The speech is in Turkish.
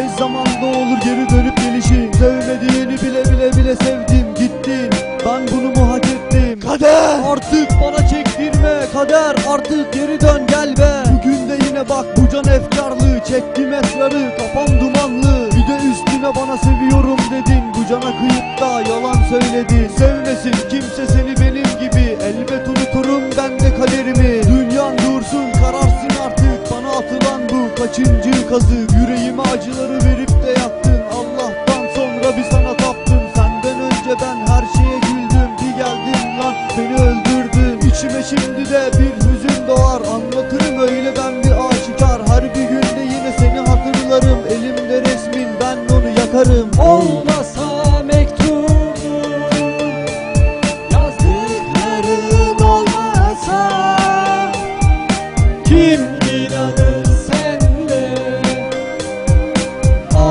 Tez zamanda olur geri dönüp gelişin Sevmediğini bile bile bile sevdim Gittin ben bunu mu hak ettim? Kader! Artık bana çektirme Kader. Artık geri dön gel be. Bugün de yine bak bu can efkarlı. Çektim esrarı kafam dumanlı. Bir de üstüne bana seviyorum dedin. Bu cana kıyıp da yalan söyledin. Sevmesin kaçıncı kazık Yüreğime acıları verip de yaktın Allah'tan sonra bir sana taptım. Senden önce ben her şeye güldüm. Bir geldin lan beni öldürdün. İçime şimdi de bir